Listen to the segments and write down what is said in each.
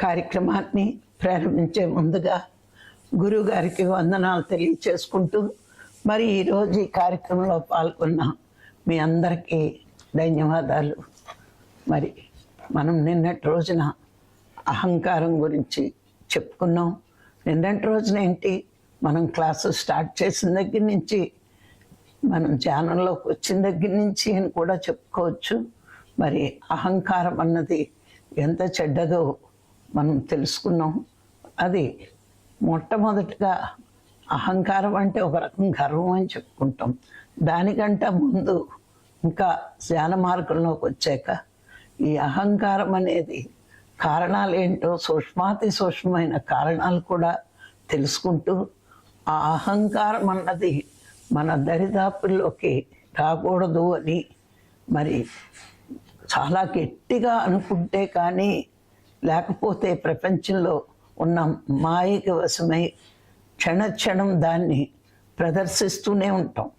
కార్యక్రమాన్ని ప్రారంభించే ముందుగా గురువు గారికి వందనాలు తెలియచేసుకుంటూ మరి ఈరోజు ఈ కార్యక్రమంలో పాల్గొన్న మీ అందరికీ ధన్యవాదాలు. మరి మనం నిన్నటి రోజున అహంకారం గురించి చెప్పుకున్నాం. నిన్నటి రోజున ఏంటి? మనం క్లాసు స్టార్ట్ చేసిన దగ్గర నుంచి మనం ధ్యానంలోకి వచ్చిన దగ్గర నుంచి అని కూడా చెప్పుకోవచ్చు. మరి అహంకారం అన్నది ఎంత చెడ్డదో మనం తెలుసుకున్నాం. అది మొట్టమొదటిగా అహంకారం అంటే ఒక రకం గర్వం అని చెప్పుకుంటాం. దానికంటే ముందు ఇంకా ధ్యాన మార్గంలోకి వచ్చాక ఈ అహంకారం అనేది కారణాలు ఏంటో సూక్ష్మాతి సూక్ష్మమైన కారణాలు కూడా తెలుసుకుంటూ ఆ అహంకారం అన్నది మన దరిదాపుల్లోకి రాకూడదు అని మరి చాలా గట్టిగా అనుకుంటే కానీ లేకపోతే ప్రపంచంలో ఉన్న మాయకి వశమై క్షణక్షణం దాన్ని ప్రదర్శిస్తూనే ఉంటాం.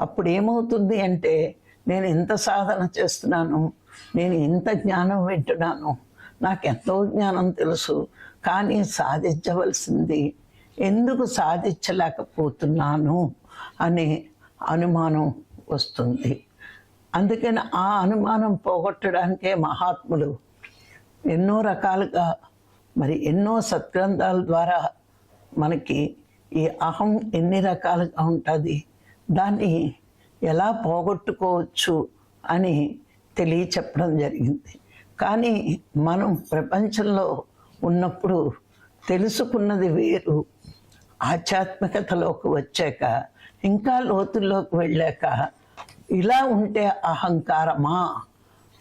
అప్పుడు ఏమవుతుంది అంటే నేను ఇంత సాధన చేస్తున్నాను నేను ఇంత జ్ఞానం వింటున్నాను నాకు ఎంతో జ్ఞానం తెలుసు కానీ సాధించవలసింది ఎందుకు సాధించలేకపోతున్నాను అనే అనుమానం వస్తుంది. అందుకని ఆ అనుమానం పోగొట్టడానికే మహాత్ములు ఎన్నో రకాలుగా మరి ఎన్నో సత్గ్రంథాల ద్వారా మనకి ఈ అహం ఎన్ని రకాలుగా ఉంటుంది దాన్ని ఎలా పోగొట్టుకోవచ్చు అని తెలియచెప్పడం జరిగింది. కానీ మనం ప్రపంచంలో ఉన్నప్పుడు తెలుసుకున్నది వేరు ఆధ్యాత్మికతలోకి వచ్చాక ఇంకా లోతుల్లోకి వెళ్ళాక ఇలా ఉంటే అహంకారమా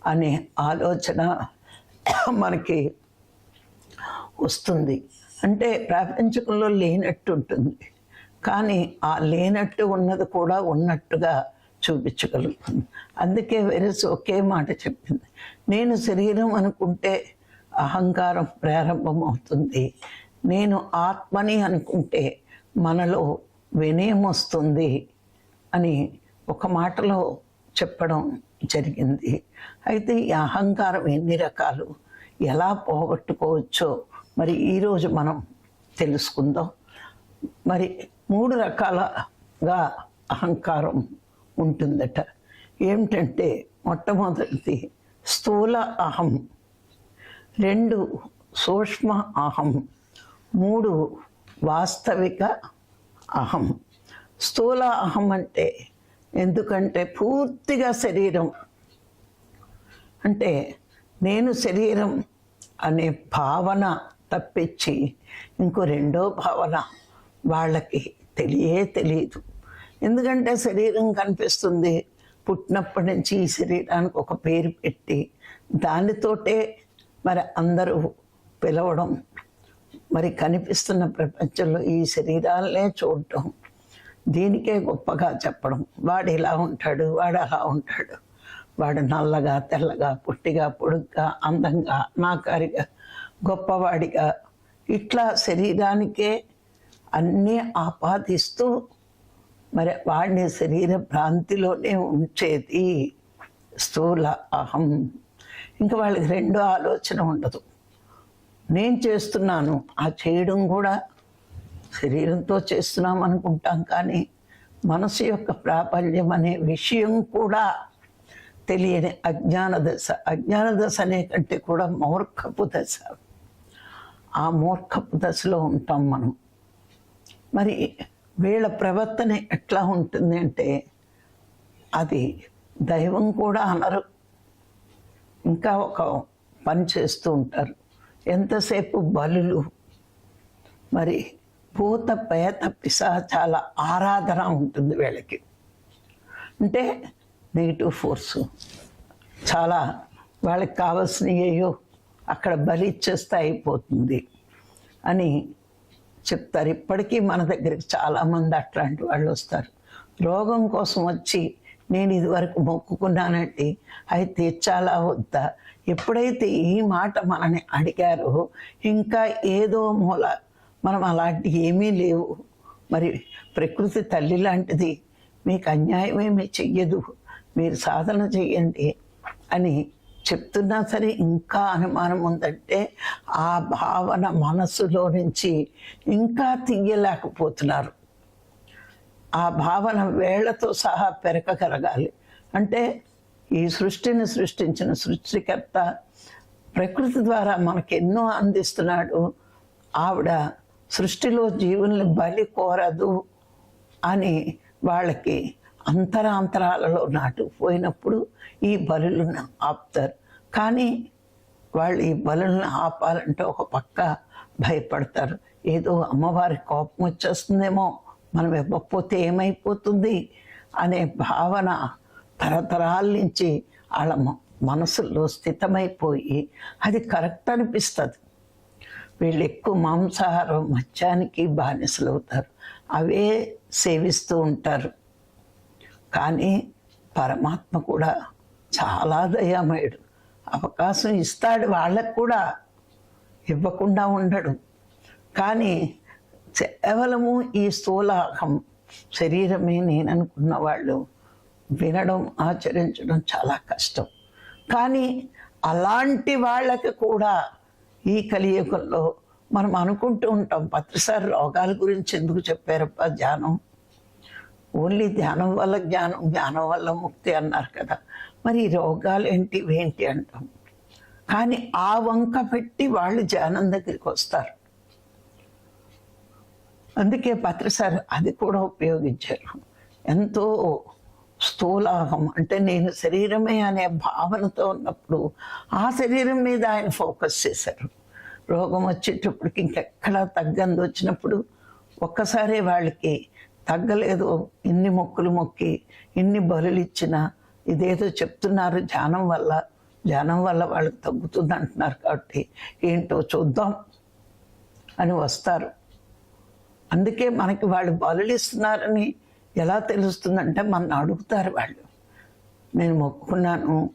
అనే ఆలోచన మనకి వస్తుంది. అంటే ప్రాపంచకంలో లేనట్టు ఉంటుంది. కానీ ఆ లేనట్టు ఉన్నది కూడా ఉన్నట్టుగా చూపించగలుగుతుంది అందుకే వైరస్ ఒకే మాట చెప్పింది. నేను శరీరం అనుకుంటే అహంకారం ప్రారంభమవుతుంది. నేను ఆత్మని అనుకుంటే మనలో వినయం వస్తుంది అని ఒక మాటలో చెప్పడం జరిగింది. అయితే ఈ అహంకారం ఎన్ని రకాలు? ఎలా పోగొట్టుకోవచ్చో మరి ఈరోజు మనం తెలుసుకుందాం. మరి మూడు రకాలగా అహంకారం ఉంటుందట. ఏమిటంటే మొట్టమొదటిది స్థూల అహం రెండు సూక్ష్మ అహం మూడు వాస్తవిక అహం. స్థూల అహం అంటే ఎందుకంటే పూర్తిగా శరీరం. అంటే నేను శరీరం అనే భావన తప్పించి ఇంకో రెండో భావన వాళ్ళకి తెలియే తెలియదు ఎందుకంటే శరీరం కనిపిస్తుంది. పుట్టినప్పటి నుంచి ఈ శరీరానికి ఒక పేరు పెట్టి దానితోటే మరి అందరూ పిలవడం మరి కనిపిస్తున్న ప్రపంచంలో ఈ శరీరాలనే చూడటం. దీనికే గొప్పగా చెప్పడం. వాడు ఇలా ఉంటాడు వాడు అలా ఉంటాడు. వాడు నల్లగా తెల్లగా పుట్టిగా పొడుగ్గా అందంగా నాకారిగా గొప్పవాడిగా ఇట్లా శరీరానికే అన్నీ ఆపాదిస్తూ మరి వాడిని శరీర భ్రాంతిలోనే ఉంచేది స్థూల అహం. ఇంకా వాళ్ళకి రెండో ఆలోచన ఉండదు. నేను చేస్తున్నాను ఆ చేయడం కూడా శరీరంతో చేస్తున్నాం అనుకుంటాం కానీ మనసు యొక్క ప్రాబల్యం అనే విషయం కూడా తెలియని అజ్ఞాన దశ. అజ్ఞాన దశ అనే కంటే కూడా మూర్ఖపు దశ. ఆ మూర్ఖపు దశలో ఉంటాం మనం. మరి వీళ్ళ ప్రవర్తన ఎట్లా ఉంటుంది అంటే అది దైవం కూడా అనరు. ఇంకా ఒక పని చేస్తూ ఉంటారు. ఎంతసేపు బలులు. మరి భూత పేత పిశాచాల ఆరాధన ఉంటుంది వీళ్ళకి. అంటే నెగిటివ్ ఫోర్సు. చాలా వాళ్ళకి కావాల్సినయ్యో అక్కడ బలి ఇచ్చేస్తే అయిపోతుంది అని చెప్తారు. ఇప్పటికీ మన దగ్గరికి చాలామంది అట్లాంటి వాళ్ళు వస్తారు. రోగం కోసం వచ్చి నేను ఇదివరకు మొక్కుకున్నానంటే అది తీర్చాలా వద్దా? ఎప్పుడైతే ఈ మాట మనని అడిగారో ఇంకా ఏదో మూల మనం అలాంటి ఏమీ లేవు. మరి ప్రకృతి తల్లి లాంటిది మీకు అన్యాయం ఏమీ చెయ్యదు మీరు సాధన చెయ్యండి అని చెప్తున్నా సరే ఇంకా అనుమానం ఉందంటే ఆ భావన మనసులో నుంచి ఇంకా తీయలేకపోతున్నారు. ఆ భావన వేళ్ళతో సహా పెరగగలగాలి. అంటే ఈ సృష్టిని సృష్టించిన సృష్టికర్త ప్రకృతి ద్వారా మనకు ఎన్నో అందిస్తున్నాడు. ఆవిడ సృష్టిలో జీవుల్ని బలి కోరదు అని వాళ్ళకి అంతరాంతరాలలో నాటుకుపోయినప్పుడు ఈ బలులను ఆపుతారు. కానీ వాళ్ళు ఈ బలులను ఆపాలంటే ఒక పక్క భయపడతారు. ఏదో అమ్మవారి కోపం వచ్చేస్తుందేమో మనం ఇవ్వకపోతే ఏమైపోతుంది అనే భావన తరతరాల నుంచి వాళ్ళ మనసులో స్థితమైపోయి అది కరెక్ట్ అనిపిస్తుంది. వీళ్ళు ఎక్కువ మాంసాహారం మత్స్యానికి బానిసలు అవుతారు అవే సేవిస్తూ ఉంటారు. కానీ పరమాత్మ కూడా చాలా దయామయుడు. అవకాశం ఇస్తాడు వాళ్ళకు కూడా. ఇవ్వకుండా ఉండడు. కానీ కేవలము ఈ స్థూలాహం శరీరమే నేను అనుకున్న వాళ్ళు వినడం ఆచరించడం చాలా కష్టం. కానీ అలాంటి వాళ్ళకి కూడా ఈ కలియుగంలో మనం అనుకుంటూ ఉంటాం పత్రిసారి రోగాల గురించి ఎందుకు చెప్పారప్ప ధ్యానం? ఓన్లీ ధ్యానం వల్ల జ్ఞానం జ్ఞానం వల్ల ముక్తి అన్నారు కదా. మరి రోగాలు ఏంటి ఏంటి అంటాం. కానీ ఆ వంక పెట్టి వాళ్ళు ధ్యానం దగ్గరికి వస్తారు. అందుకే పత్రిసారి అది కూడా ఉపయోగించారు. ఎంతో స్థూలాహం. అంటే నేను శరీరమే అనే భావనతో ఉన్నప్పుడు ఆ శరీరం మీద ఆయన ఫోకస్ చేశారు. రోగం వచ్చేటప్పటికి ఇంకెక్కడా తగ్గంది వచ్చినప్పుడు ఒక్కసారి వాళ్ళకి తగ్గలేదు. ఇన్ని మొక్కులు మొక్కి ఇన్ని బలులు ఇచ్చినా ఇదేదో చెప్తున్నారు. ధ్యానం వల్ల ధ్యానం వల్ల వాళ్ళకి తగ్గుతుంది అంటున్నారు కాబట్టి ఏంటో చూద్దాం అని వస్తారు. అందుకే మనకి వాళ్ళు బలులు ఇస్తున్నారని ఎలా తెలుస్తుందంటే మన అడుగుతారు వాళ్ళు. నేను మొక్కుకున్నాను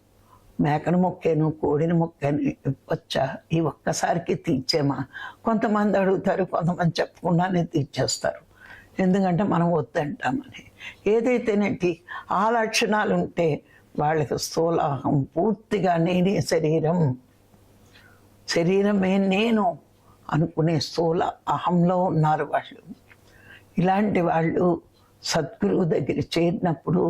మేకను మొక్కాను కోడిని మొక్కాను వచ్చా ఈ ఒక్కసారికి తీర్చేమా? కొంతమంది అడుగుతారు కొంతమంది చెప్పకుండానే తీర్చేస్తారు. ఎందుకంటే మనం వద్దంటామని ఏదైతేనేంటి ఆ లక్షణాలు ఉంటే వాళ్ళకి స్థూలాహం పూర్తిగా నేనే శరీరం. శరీరమే నేను అనుకునే స్థూల అహంలో ఉన్నారు వాళ్ళు. ఇలాంటి వాళ్ళు సద్గురువు దగ్గర చేరినప్పుడు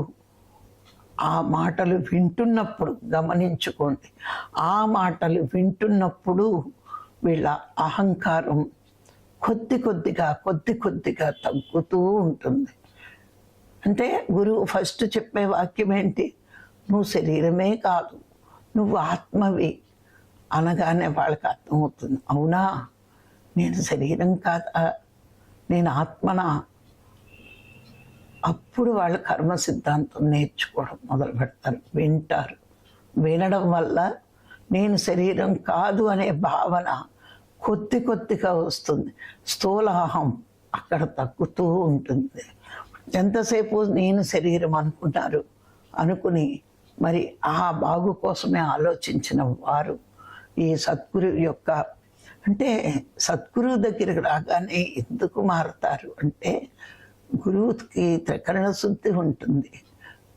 ఆ మాటలు వింటున్నప్పుడు గమనించుకోండి. ఆ మాటలు వింటున్నప్పుడు వీళ్ళ అహంకారం కొద్ది కొద్దిగా కొద్ది కొద్దిగా తగ్గుతూ ఉంటుంది. అంటే గురువు ఫస్ట్ చెప్పే వాక్యం ఏంటి? నువ్వు శరీరమే కాదు నువ్వు ఆత్మవి అనగానే వాళ్ళకి అర్థమవుతుంది. అవునా? నేను శరీరం కాదా? నేను ఆత్మనా? అప్పుడు వాళ్ళు కర్మ సిద్ధాంతం నేర్చుకోవడం మొదలు పెడతారు వింటారు. వినడం వల్ల నేను శరీరం కాదు అనే భావన కొద్ది కొద్దిగా వస్తుంది. స్థూలాహం అక్కడ తగ్గుతూ ఉంటుంది. ఎంతసేపు నేను శరీరం అనుకున్నారు? అనుకుని మరి ఆ బాగు కోసమే ఆలోచించిన వారు ఈ సద్గురు యొక్క అంటే సద్గురువు దగ్గరికి రాగానే ఎందుకు మారుతారు అంటే గురువుకి త్రికరణ శుద్ధి ఉంటుంది.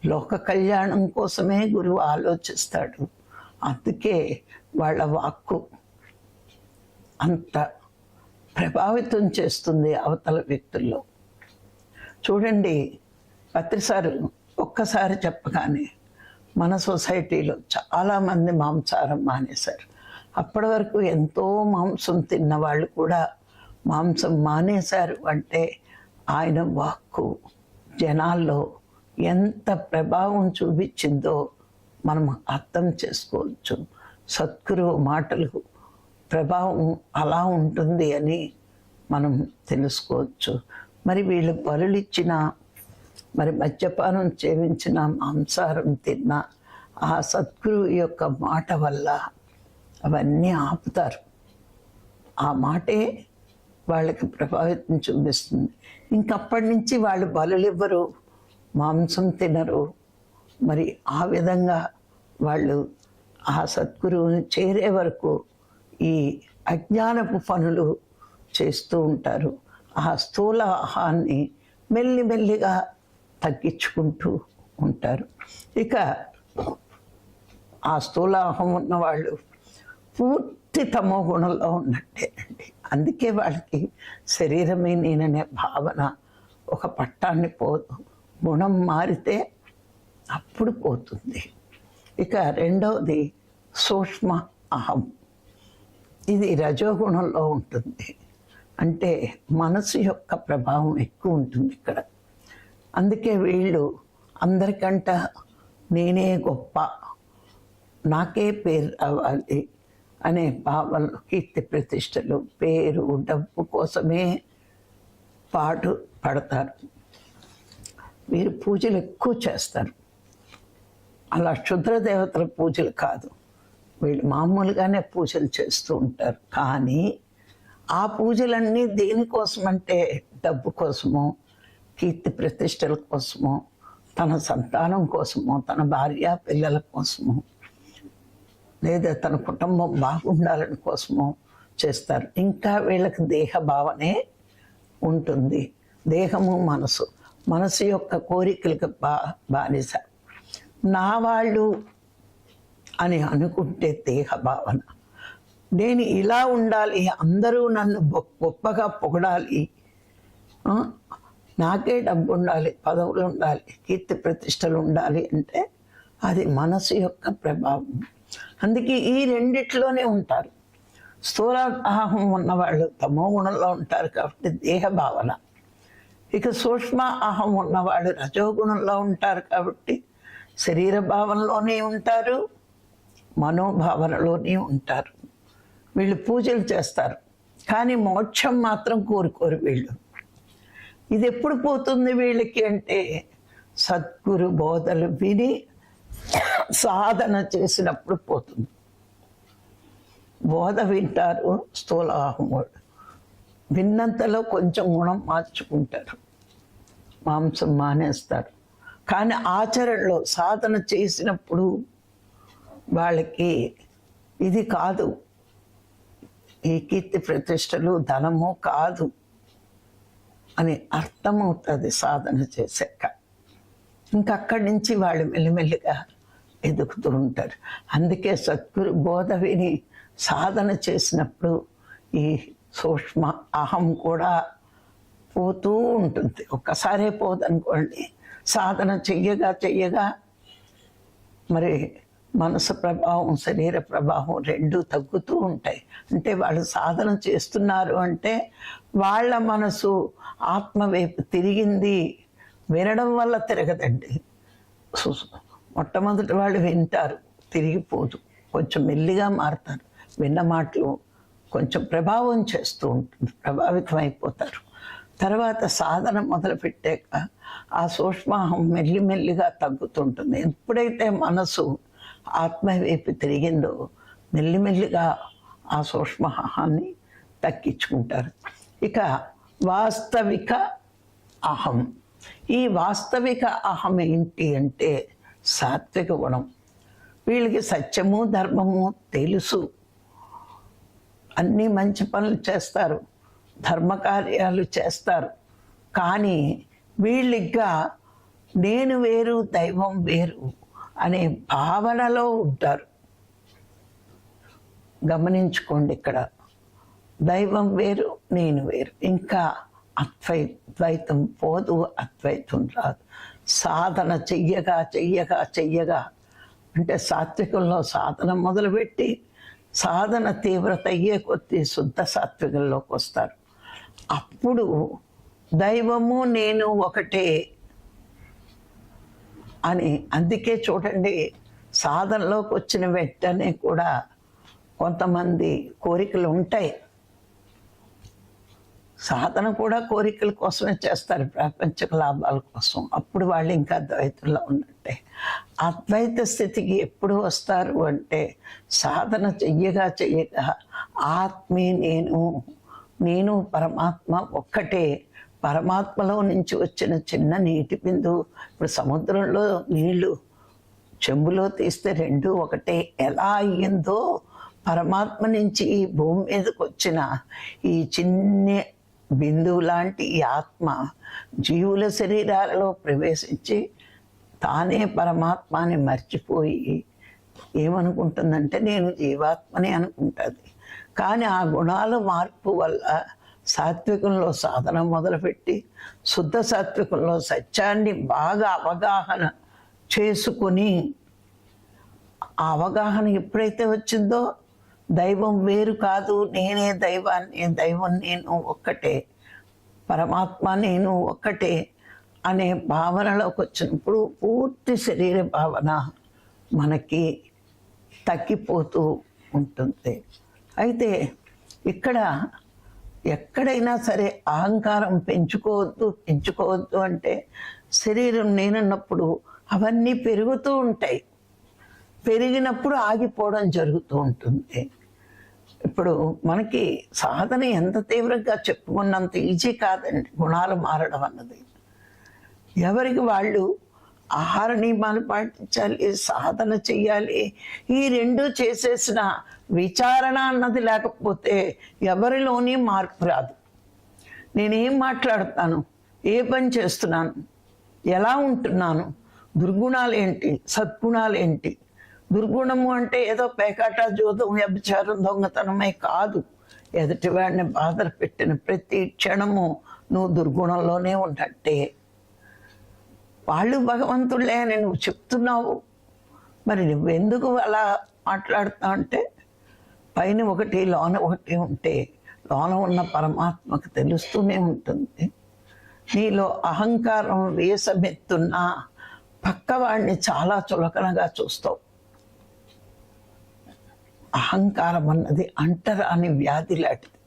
లోక కళ్యాణం కోసమే గురువు ఆలోచిస్తాడు. అందుకే వాళ్ళ వాక్కు అంత ప్రభావితం చేస్తుంది అవతల వ్యక్తుల్లో. చూడండి పత్రిసారు ఒక్కసారి చెప్పగానే మన సొసైటీలో చాలామంది మాంసాహారం మానేశారు. అప్పటి వరకు ఎంతో మాంసం తిన్న వాళ్ళు కూడా మాంసం మానేశారు అంటే ఆయన వాక్కు జనాల్లో ఎంత ప్రభావం చూపించిందో మనం అర్థం చేసుకోవచ్చు. సద్గురువు మాటలు ప్రభావం అలా ఉంటుంది అని మనం తెలుసుకోవచ్చు. మరి వీళ్ళు బలులిచ్చిన మరి మద్యపానం సేవించిన మాంసారం తిన్న ఆ సద్గురువు యొక్క మాట వల్ల అవన్నీ ఆపుతారు. ఆ మాటే వాళ్ళకి ప్రభావితం చూపిస్తుంది. ఇంకప్పటి నుంచి వాళ్ళు బలులివ్వరు మాంసం తినరు. మరి ఆ విధంగా వాళ్ళు ఆ సద్గురువుని చేరే వరకు ఈ అజ్ఞానపు పనులు చేస్తూ ఉంటారు. ఆ స్థూల ఆహాన్ని మెల్లిమెల్లిగా తగ్గించుకుంటూ ఉంటారు. ఇక ఆ స్థూలాహం ఉన్న వాళ్ళు పూర్తి తమో గుణంలో ఉన్నట్టే అండి. అందుకే వాళ్ళకి శరీరమే నేననే భావన. ఒక పట్టాన్ని పోదు. గుణం మారితే అప్పుడు పోతుంది. ఇక రెండవది సూక్ష్మ అహం. ఇది రజోగుణంలో ఉంటుంది. అంటే మనసు యొక్క ప్రభావం ఎక్కువ ఉంటుంది ఇక్కడ. అందుకే వీళ్ళు అందరికంట నేనే గొప్ప. నాకే పేరు రావాలి. అనే భావనలు కీర్తి ప్రతిష్టలు పేరు డబ్బు కోసమే పాటు పడతారు. వీరు పూజలు ఎక్కువ చేస్తారు. అలా క్షుద్ర దేవతల పూజలు కాదు. వీళ్ళు మామూలుగానే పూజలు చేస్తూ ఉంటారు. కానీ ఆ పూజలన్నీ దేనికోసం అంటే డబ్బు కోసమో కీర్తి ప్రతిష్టల కోసమో తన సంతానం కోసమో తన భార్య పిల్లల కోసమో లేదా తన కుటుంబం బాగుండాలని కోసమో చేస్తారు. ఇంకా వీళ్ళకి దేహ భావనే ఉంటుంది. దేహము మనసు. మనసు యొక్క కోరికలకు బా బానిస. నా వాళ్ళు అని అనుకుంటే దేహ భావన. నేను ఇలా ఉండాలి అందరూ నన్ను గొప్పగా పొగడాలి. నాకే డబ్బు ఉండాలి పదవులు ఉండాలి కీర్తి ప్రతిష్టలు ఉండాలి అంటే అది మనసు యొక్క ప్రభావం. అందుకే ఈ రెండిట్లోనే ఉంటారు. స్థూల అహం ఉన్నవాళ్ళు తమో గుణంలో ఉంటారు కాబట్టి దేహ భావన ఇక సూక్ష్మ అహం ఉన్నవాళ్ళు రజోగుణంలో ఉంటారు కాబట్టి శరీర భావనలోనే ఉంటారు మనోభావనలోనే ఉంటారు. వీళ్ళు పూజలు చేస్తారు. కానీ మోక్షం మాత్రం కోరుకోరు వీళ్ళు. ఇది ఎప్పుడు పోతుంది వీళ్ళకి అంటే సద్గురు బోధలు విని సాధన చేసినప్పుడు పోతుంది. బోధ వింటారు స్థూలాహముడు విన్నంతలో కొంచెం గుణం మార్చుకుంటారు. మాంసం మానేస్తారు. కానీ ఆచరణలో సాధన చేసినప్పుడు వాళ్ళకి ఇది కాదు. ఈ కీర్తి ప్రతిష్టలు ధనము కాదు అని అర్థమవుతుంది సాధన చేశాక ఇంకా అక్కడి నుంచి వాళ్ళు మెల్లిమెల్లిగా ఎదుగుతూ ఉంటారు. అందుకే సద్గురు బోధ విని సాధన చేసినప్పుడు ఈ సూక్ష్మ అహం కూడా పోతూ ఉంటుంది. ఒక్కసారే పోదనుకోండి సాధన చెయ్యగా చెయ్యగా మరి మనసు ప్రభావం శరీర ప్రభావం రెండు తగ్గుతూ ఉంటాయి. అంటే వాళ్ళు సాధన చేస్తున్నారు అంటే వాళ్ళ మనసు ఆత్మవైపు తిరిగింది వినడం వల్ల తిరగదండి. సు- మొట్టమొదటి వాళ్ళు వింటారు తిరిగిపోదు కొంచెం మెల్లిగా మారుతారు. విన్న మాటలు కొంచెం ప్రభావం చేస్తూ ఉంటుంది ప్రభావితం అయిపోతారు తర్వాత సాధన మొదలుపెట్టాక ఆ సూక్ష్మాహం మెల్లిమెల్లిగా తగ్గుతుంటుంది. ఎప్పుడైతే మనసు ఆత్మ వైపు తిరిగిందో మెల్లిమెల్లిగా ఆ సూక్ష్మహాన్ని తగ్గించుకుంటారు. ఇక వాస్తవిక అహం. ఈ వాస్తవిక అహం ఏంటి అంటే సాత్విక గుణం. వీళ్ళకి సత్యము ధర్మము తెలుసు. అన్నీ మంచి పనులు చేస్తారు ధర్మకార్యాలు చేస్తారు. కానీ వీళ్ళిగా నేను వేరు దైవం వేరు అనే భావనలో ఉంటారు. గమనించుకోండి ఇక్కడ. దైవం వేరు నేను వేరు. ఇంకా అద్వై ద్వైతం పోదు అద్వైతం రాదు సాధన చెయ్యగా చెయ్యగా చెయ్యగా. అంటే సాత్వికంలో సాధన మొదలుపెట్టి సాధన తీవ్రత అయ్యే కొద్దీ శుద్ధ సాత్వికంలోకి వస్తారు. అప్పుడు దైవము నేను ఒకటే అని అందుకే చూడండి సాధనలోకి వచ్చిన వెంటనే కూడా కొంతమంది కోరికలు ఉంటాయి. సాధన కూడా కోరికల కోసమే చేస్తారు ప్రాపంచిక లాభాల కోసం. అప్పుడు వాళ్ళు ఇంకా ద్వైతంలో ఉన్నట్టే. అద్వైత స్థితికి ఎప్పుడు వస్తారు అంటే సాధన చెయ్యగా చెయ్యగా ఆత్మే నేను నేను పరమాత్మ ఒక్కటే. పరమాత్మలో నుంచి వచ్చిన చిన్న నీటి బిందు ఇప్పుడు సముద్రంలో నీళ్ళు చెంబులో తీస్తే రెండు ఒకటే. ఎలా అయ్యిందో పరమాత్మ నుంచి ఈ భూమి మీదకి వచ్చిన ఈ చిన్న బిందువు లాంటి ఈ ఆత్మ జీవుల శరీరాలలో ప్రవేశించి తానే పరమాత్మని మర్చిపోయి ఏమనుకుంటుందంటే నేను జీవాత్మని అనుకుంటుంది. కానీ ఆ గుణాల మార్పు వల్ల సాత్వికంలో సాధన మొదలుపెట్టి శుద్ధ సాత్వికంలో సత్యాన్ని బాగా అవగాహన చేసుకుని ఆ అవగాహన ఎప్పుడైతే వచ్చిందో దైవం వేరు కాదు నేనే దైవాన్ని దైవం నేను ఒక్కటే పరమాత్మ నేను ఒక్కటే అనే భావనలోకి వచ్చినప్పుడు పూర్తి శరీర భావన మనకి తగ్గిపోతూ ఉంటుంది. అయితే ఇక్కడ ఎక్కడైనా సరే అహంకారం పెంచుకోవద్దు పెంచుకోవద్దు అంటే శరీరం నేనున్నప్పుడు అవన్నీ పెరుగుతూ ఉంటాయి. పెరిగినప్పుడు ఆగిపోవడం జరుగుతూ ఉంటుంది. ఇప్పుడు మనకి సాధన ఎంత తీవ్రంగా చెప్పుకున్నంత ఈజీ కాదండి. గుణాలు మారడం అన్నది. ఎవరికి వాళ్ళు ఆహార నియమాలు పాటించాలి సాధన చెయ్యాలి ఈ రెండు చేసేసిన విచారణ అన్నది లేకపోతే ఎవరిలోని మార్పు రాదు. నేనేం మాట్లాడుతాను? ఏ పని చేస్తున్నాను? ఎలా ఉంటున్నాను? దుర్గుణాలు ఏంటి సద్గుణాలు ఏంటి దుర్గుణము అంటే ఏదో పేకాట జోదం వ్యభిచారం దొంగతనమే కాదు. ఎదుటివాడిని బాధలు పెట్టిన ప్రతి క్షణము నువ్వు దుర్గుణంలోనే ఉన్నట్టే. వాళ్ళు భగవంతుళ్ళే అని నువ్వు చెప్తున్నావు. మరి నువ్వెందుకు అలా మాట్లాడుతా అంటే పైన ఒకటి లోన ఒకటి ఉంటే లోన ఉన్న పరమాత్మకు తెలుస్తూనే ఉంటుంది. నీలో అహంకారం వేసమెత్తున్నా పక్కవాడిని చాలా చులకనగా చూస్తావు. అహంకారం అన్నది అంటరాని వ్యాధి లాంటిది.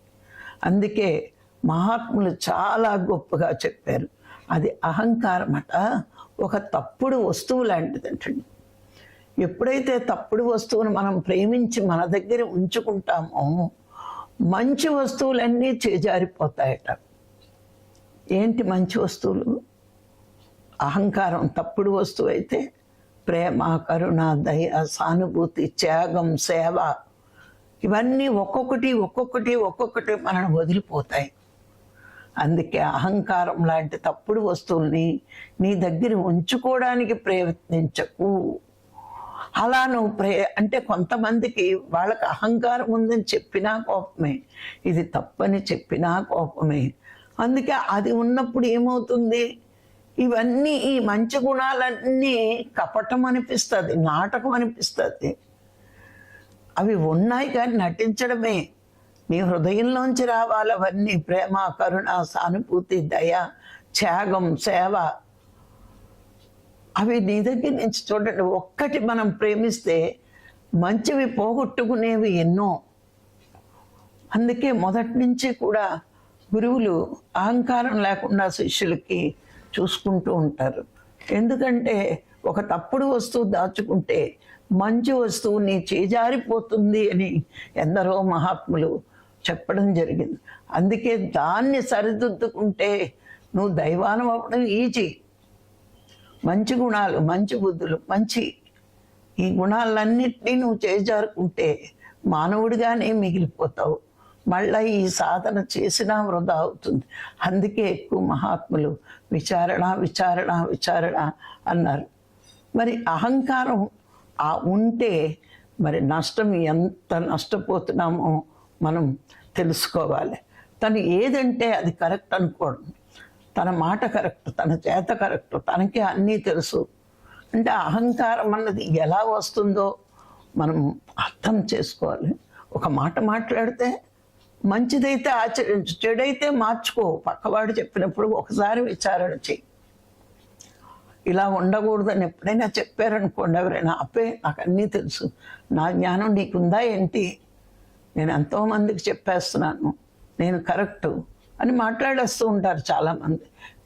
అందుకే మహాత్ములు చాలా గొప్పగా చెప్పారు. అది అహంకారం అట. ఒక తప్పుడు వస్తువు లాంటిదంటండి ఎప్పుడైతే తప్పుడు వస్తువును మనం ప్రేమించి మన దగ్గర ఉంచుకుంటామో మంచి వస్తువులన్నీ చేజారిపోతాయట. ఏంటి మంచి వస్తువులు? అహంకారం తప్పుడు వస్తువు అయితే ప్రేమ కరుణ దయ సానుభూతి త్యాగం సేవ ఇవన్నీ ఒక్కొక్కటి ఒక్కొక్కటి ఒక్కొక్కటి మనను వదిలిపోతాయి. అందుకే అహంకారం లాంటి తప్పుడు వస్తువుల్ని నీ దగ్గర ఉంచుకోవడానికి ప్రయత్నించకు. అలా నువ్వు ప్రే అంటే కొంతమందికి వాళ్ళకి అహంకారం ఉందని చెప్పినా కోపమే. ఇది తప్పని చెప్పినా కోపమే. అందుకే అది ఉన్నప్పుడు ఏమవుతుంది? ఇవన్నీ ఈ మంచి గుణాలన్నీ కపటం అనిపిస్తుంది నాటకం అనిపిస్తుంది. అవి ఉన్నాయి కానీ నటించడమే. నీ హృదయంలోంచి రావాలి అవన్నీ. ప్రేమ కరుణ సానుభూతి దయ త్యాగం సేవ. అవి నీ దగ్గర నుంచి చూడండి. ఒక్కటి మనం ప్రేమిస్తే మంచివి పోగొట్టుకునేవి ఎన్నో. అందుకే మొదటి నుంచి కూడా గురువులు అహంకారం లేకుండా శిష్యులకి చూసుకుంటూ ఉంటారు. ఎందుకంటే ఒక తప్పుడు వస్తువు దాచుకుంటే మంచి వస్తువు నీ చేజారిపోతుంది అని ఎందరో మహాత్ములు చెప్పడం జరిగింది. అందుకే దాన్ని సరిదిద్దుకుంటే నువ్వు దైవానం అవ్వడం ఈజీ. మంచి గుణాలు మంచి బుద్ధులు మంచి ఈ గుణాలన్నింటినీ నువ్వు చేజారుకుంటే మానవుడిగానే మిగిలిపోతావు. మళ్ళీ ఈ సాధన చేసినా వృధా అవుతుంది. అందుకే ఎక్కువ మహాత్ములు విచారణ విచారణ విచారణ అన్నారు. మరి అహంకారం ఆ ఉంటే మరి నష్టం ఎంత నష్టపోతున్నామో మనం తెలుసుకోవాలి. తను ఏదంటే అది కరెక్ట్ అనుకోవడం తన మాట కరెక్ట్ తన చేత కరెక్ట్ తనకి అన్నీ తెలుసు. అంటే అహంకారం అన్నది ఎలా వస్తుందో మనం అర్థం చేసుకోవాలి. ఒక మాట మాట్లాడితే మంచిదైతే ఆచరించు చెడైతే మార్చుకో. పక్కవాడు చెప్పినప్పుడు ఒకసారి విచారణ చెయ్యి ఇలా ఉండకూడదని ఎప్పుడైనా చెప్పారనుకోండి ఎవరైనా అప్పే నాకు అన్నీ తెలుసు. నా జ్ఞానం నీకుందా ఏంటి? నేను ఎంతోమందికి చెప్పేస్తున్నాను. నేను కరెక్టు అని మాట్లాడేస్తూ ఉంటారు చాలామంది.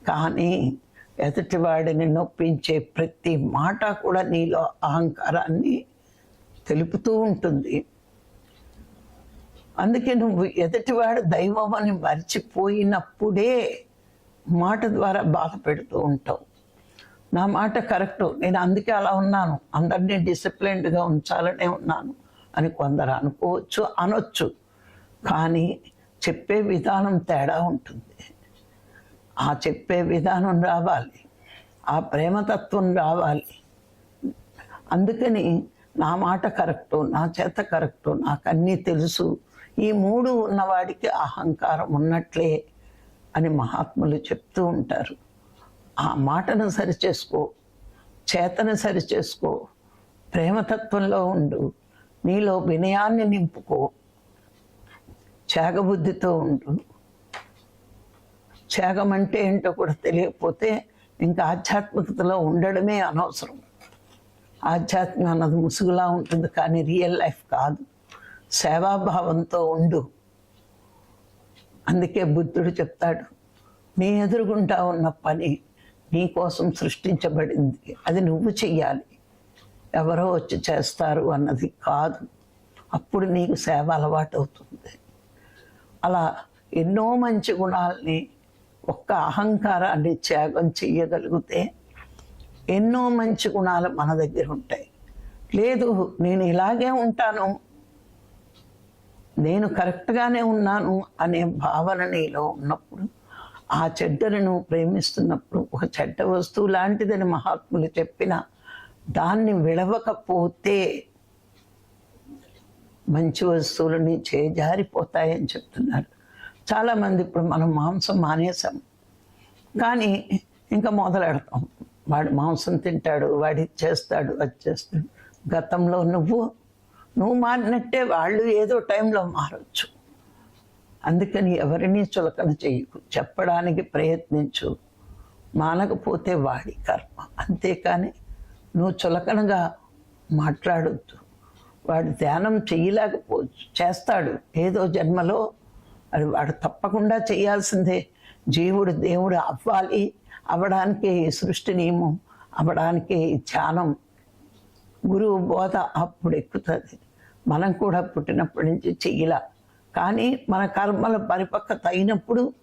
కానీ ఎదుటివాడిని నొప్పించే ప్రతి మాట కూడా నీలో అహంకారాన్ని తెలుపుతూ ఉంటుంది. అందుకే నువ్వు ఎదుటివాడు దైవం అని మర్చిపోయినప్పుడే మాట ద్వారా బాధ పెడుతూ ఉంటావు. నా మాట కరెక్ట్ నేను అందుకే అలా ఉన్నాను అందరినీ డిసిప్లిన్డ్గా ఉంచాలనే ఉన్నాను అని కొందరు అనుకోవచ్చు అనొచ్చు. కానీ చెప్పే విధానం తేడా ఉంటుంది. ఆ చెప్పే విధానం రావాలి ఆ ప్రేమతత్వం రావాలి. అందుకని నా మాట కరెక్టు నా చేత కరెక్టు నాకు అన్నీ తెలుసు. ఈ మూడు ఉన్నవాడికి అహంకారం ఉన్నట్లే అని మహాత్ములు చెప్తూ ఉంటారు. ఆ మాటను సరిచేసుకో చేతను సరిచేసుకో ప్రేమతత్వంలో ఉండు నీలో వినయాన్ని నింపుకో త్యాగబుద్ధితో ఉండు. త్యాగం అంటే ఏంటో కూడా తెలియకపోతే ఇంకా ఆధ్యాత్మికతలో ఉండడమే అనవసరం. ఆధ్యాత్మిక అన్నది ముసుగులా ఉంటుంది కానీ రియల్ లైఫ్ కాదు. సేవాభావంతో ఉండు. అందుకే బుద్ధుడు చెప్తాడు నీ ఎదురుగుంటా ఉన్న పని నీ కోసం సృష్టించబడింది. అది నువ్వు చెయ్యాలి. ఎవరో వచ్చి చేస్తారు అన్నది కాదు. అప్పుడు నీకు సేవ అలవాటు అవుతుంది అలా ఎన్నో మంచి గుణాలని ఒక్క అహంకారాన్ని త్యాగం చెయ్యగలిగితే ఎన్నో మంచి గుణాలు మన దగ్గర ఉంటాయి. లేదు నేను ఇలాగే ఉంటాను. నేను కరెక్ట్గానే ఉన్నాను అనే భావన నీలో ఉన్నప్పుడు ఆ చెడ్డను ప్రేమిస్తున్నప్పుడు ఒక చెడ్డ వస్తువు లాంటిదని మహాత్ములు చెప్పిన దాన్ని విడవకపోతే మంచి వస్తువులని చేజారిపోతాయని చెప్తున్నారు. చాలామంది ఇప్పుడు మనం మాంసం మానేసాం కానీ ఇంకా మొదలెడతాం. వాడు మాంసం తింటాడు వాడి ఇది చేస్తాడు అది చేస్తాడు. గతంలో నువ్వు నువ్వు మారినట్టే వాళ్ళు ఏదో టైంలో మారచ్చు. అందుకని ఎవరిని చులకన చేయకు. చెప్పడానికి ప్రయత్నించు. మానకపోతే వాడి కర్మ. అంతేకాని నువ్వు చులకనగా మాట్లాడొద్దు. వాడు ధ్యానం చేయలేకపోవచ్చు. చేస్తాడు. ఏదో జన్మలో అది వాడు తప్పకుండా చేయాల్సిందే. జీవుడు దేవుడు అవ్వాలి. అవ్వడానికే ఈ సృష్టి నియమం. అవ్వడానికే ఈ ధ్యానం. గురువు బోధ అప్పుడు ఎక్కుతుంది. మనం కూడా పుట్టినప్పటి నుంచి చెయ్యలా. కానీ మన కర్మల పరిపక్వత అయినప్పుడు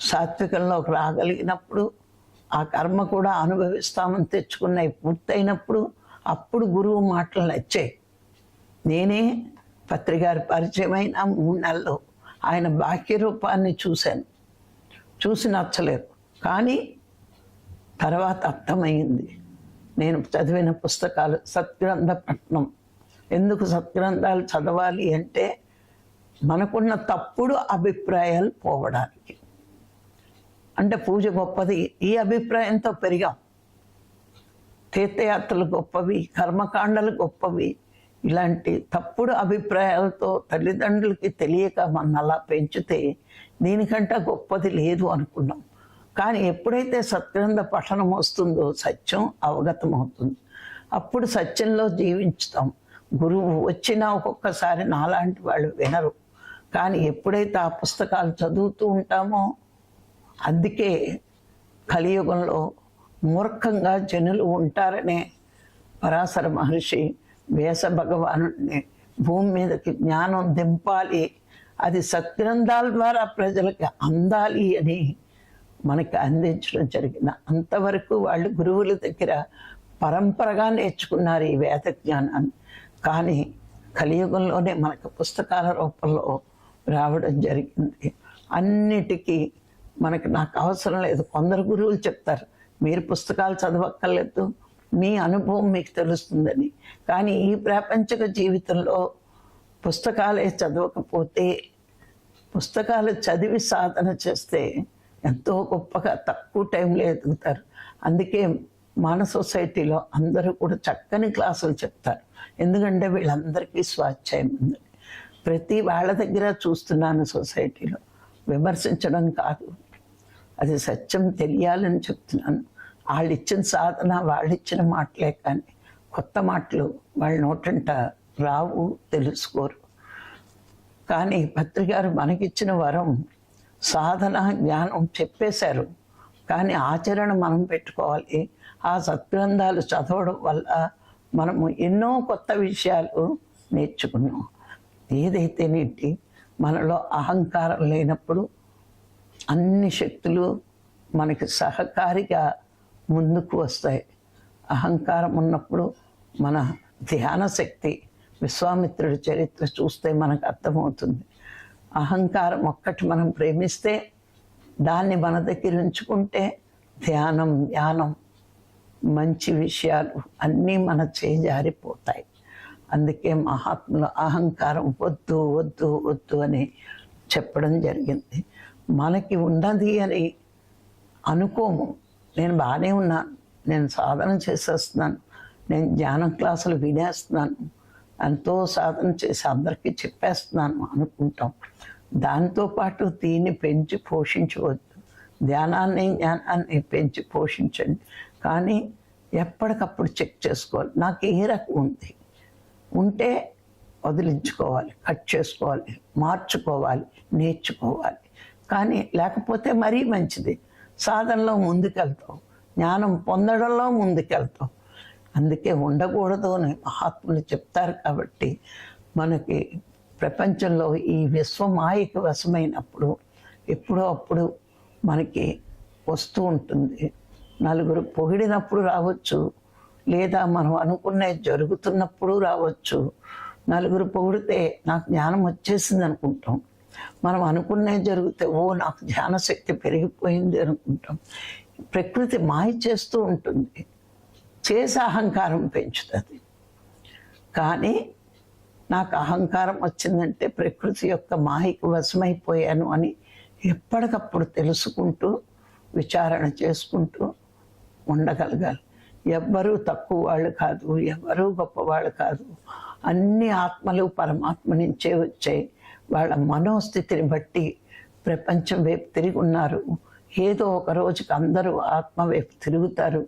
సాత్వికంలోకి రాగలిగినప్పుడు ఆ కర్మ కూడా అనుభవిస్తామని తెచ్చుకున్నవి పూర్తయినప్పుడు అప్పుడు గురువు మాటలు నచ్చాయి. నేనే పత్రికారి పరిచయమైన మూడు నెలలు ఆయన బాహ్య రూపాన్ని చూశాను. చూసి నచ్చలేదు. కానీ తర్వాత అర్థమైంది. నేను చదివిన పుస్తకాలు సత్గ్రంథ పట్నం. ఎందుకు సత్గ్రంథాలు చదవాలి అంటే మనకున్న తప్పుడు అభిప్రాయాలు పోవడానికి. అంటే పూజ గొప్పది ఈ అభిప్రాయంతో పెరిగాం. తీర్థయాత్రలు గొప్పవి కర్మకాండలు గొప్పవి ఇలాంటి తప్పుడు అభిప్రాయాలతో తల్లిదండ్రులకి తెలియక మన అలా పెంచితే దీనికంటే గొప్పది లేదు అనుకున్నాం. కానీ ఎప్పుడైతే సత్గ్రంథ పఠనం వస్తుందో సత్యం అవగతం అవుతుంది అప్పుడు సత్యంలో జీవించుతాం. గురువు వచ్చినా ఒక్కొక్కసారి నాలాంటి వాళ్ళు వినరు. కానీ ఎప్పుడైతే ఆ పుస్తకాలు చదువుతూ ఉంటామో అందుకే కలియుగంలో మూర్ఖంగా జనులు ఉంటారనే పరాశర మహర్షి వేస భగవానుడిని భూమి మీదకి జ్ఞానం దింపాలి. అది సత్గ్రంథాల ద్వారా ప్రజలకి అందాలి అని మనకి అందించడం జరిగింది అంతవరకు వాళ్ళు గురువుల దగ్గర పరంపరగా నేర్చుకున్నారు ఈ వేద జ్ఞానాన్ని. కానీ కలియుగంలోనే మనకు పుస్తకాల రూపంలో రావడం జరిగింది. అన్నిటికీ మనకు నాకు అవసరం లేదు. కొందరు గురువులు చెప్తారు మీరు పుస్తకాలు చదవక్కర్లేదు. మీ అనుభవం మీకు తెలుస్తుందని. కానీ ఈ ప్రాపంచిక జీవితంలో పుస్తకాలే చదవకపోతే పుస్తకాలు చదివి సాధన చేస్తే ఎంతో గొప్పగా తక్కువ టైంలో ఎదుగుతారు. అందుకే మన సొసైటీలో అందరూ కూడా చక్కని క్లాసులు చెప్తారు. ఎందుకంటే వీళ్ళందరికీ స్వాధ్యాయం ఉంది. ప్రతి వాళ్ళ దగ్గర చూస్తున్నాను సొసైటీలో. విమర్శించడం కాదు. అది సత్యం తెలియాలని చెప్తున్నాను. వాళ్ళు ఇచ్చిన సాధన వాళ్ళు ఇచ్చిన మాటలే కానీ కొత్త మాటలు వాళ్ళ నోటంట రావు తెలుసుకోరు. కానీ పత్రికారు మనకిచ్చిన వరం సాధన జ్ఞానం చెప్పేశారు. కానీ ఆచరణ మనం పెట్టుకోవాలి. ఆ సత్గ్రంథాలు చదవడం వల్ల మనము ఎన్నో కొత్త విషయాలు నేర్చుకున్నాం. ఏదైతేనేంటి మనలో అహంకారం లేనప్పుడు అన్ని శక్తులు మనకి సహకారిగా ముందుకు వస్తాయి. అహంకారం ఉన్నప్పుడు మన ధ్యాన శక్తి విశ్వామిత్రుడి చరిత్ర చూస్తే మనకు అర్థమవుతుంది. అహంకారం ఒక్కటి మనం ప్రేమిస్తే దాన్ని మన దగ్గర ఉంచుకుంటే ధ్యానం జ్ఞానం మంచి విషయాలు అన్నీ మన చేజారిపోతాయి అందుకే మహాత్ములు అహంకారం వద్దు వద్దు వద్దు అని చెప్పడం జరిగింది. మనకి ఉన్నది అని అనుకోము. నేను బాగానే ఉన్నాను. నేను సాధన చేసేస్తున్నాను. నేను ధ్యానం క్లాసులు వినేస్తున్నాను. ఎంతో సాధన చేసి అందరికీ చెప్పేస్తున్నాను అనుకుంటాం. దాంతోపాటు దీన్ని పెంచి పోషించవద్దు. ధ్యానాన్ని జ్ఞానాన్ని పెంచి పోషించండి. కానీ ఎప్పటికప్పుడు చెక్ చేసుకోవాలి. నాకు ఏ రకం ఉంది? ఉంటే వదిలించుకోవాలి కట్ చేసుకోవాలి మార్చుకోవాలి నేర్చుకోవాలి. కానీ లేకపోతే మరీ మంచిది. సాధనలో ముందుకెళ్తాం. జ్ఞానం పొందడంలో ముందుకెళ్తాం. అందుకే ఉండకూడదు అని మహాత్ములు చెప్తారు కాబట్టి మనకి ప్రపంచంలో ఈ విశ్వమాయకి వశమైనప్పుడు ఎప్పుడో అప్పుడు మనకి వస్తూ ఉంటుంది. నలుగురు పొగిడినప్పుడు రావచ్చు లేదా మనం అనుకున్నది జరుగుతున్నప్పుడు రావచ్చు. నలుగురు పొగిడితే నాకు జ్ఞానం వచ్చేసింది అనుకుంటాం. మనం అనుకున్నది జరిగితే ఓ నాకు జ్ఞానశక్తి పెరిగిపోయింది అనుకుంటాం. ప్రకృతి మాయ చేస్తూ ఉంటుంది. చేసి అహంకారం పెంచుతుంది. కానీ నాకు అహంకారం వచ్చిందంటే ప్రకృతి యొక్క మాయకు వశమైపోయాను అని ఎప్పటికప్పుడు తెలుసుకుంటూ విచారణ చేసుకుంటూ ఉండగలగాలి. ఎవ్వరూ తక్కువ వాళ్ళు కాదు ఎవ్వరూ గొప్పవాళ్ళు కాదు. అన్ని ఆత్మలు పరమాత్మ నుంచే వచ్చాయి. వాళ్ళ మనోస్థితిని బట్టి ప్రపంచం వైపు తిరిగి ఉన్నారు. ఏదో ఒక రోజుకి అందరూ ఆత్మ వైపు తిరుగుతారు.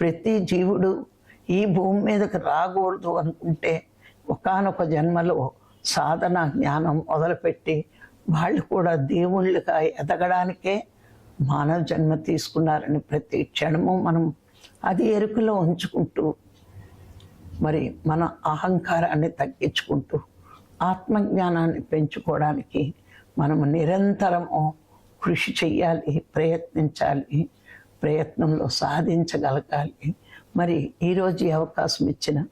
ప్రతి జీవుడు ఈ భూమి మీదకి రాకూడదు అనుకుంటే ఒకానొక జన్మలో సాధన జ్ఞానం మొదలుపెట్టి వాళ్ళు కూడా దేవుళ్ళుగా ఎదగడానికే మానవ జన్మ తీసుకున్నారని ప్రతి క్షణము మనం అది ఎరుకలో ఉంచుకుంటూ మరి మన అహంకారాన్ని తగ్గించుకుంటూ ఆత్మజ్ఞానాన్ని పెంచుకోవడానికి మనము నిరంతరము కృషి చెయ్యాలి ప్రయత్నించాలి ప్రయత్నంలో సాధించగలగాలి. మరి ఈరోజు ఈ అవకాశం ఇచ్చిన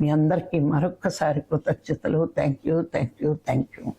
మీ అందరికీ మరొక్కసారి కృతజ్ఞతలు. Thank you thank you thank you.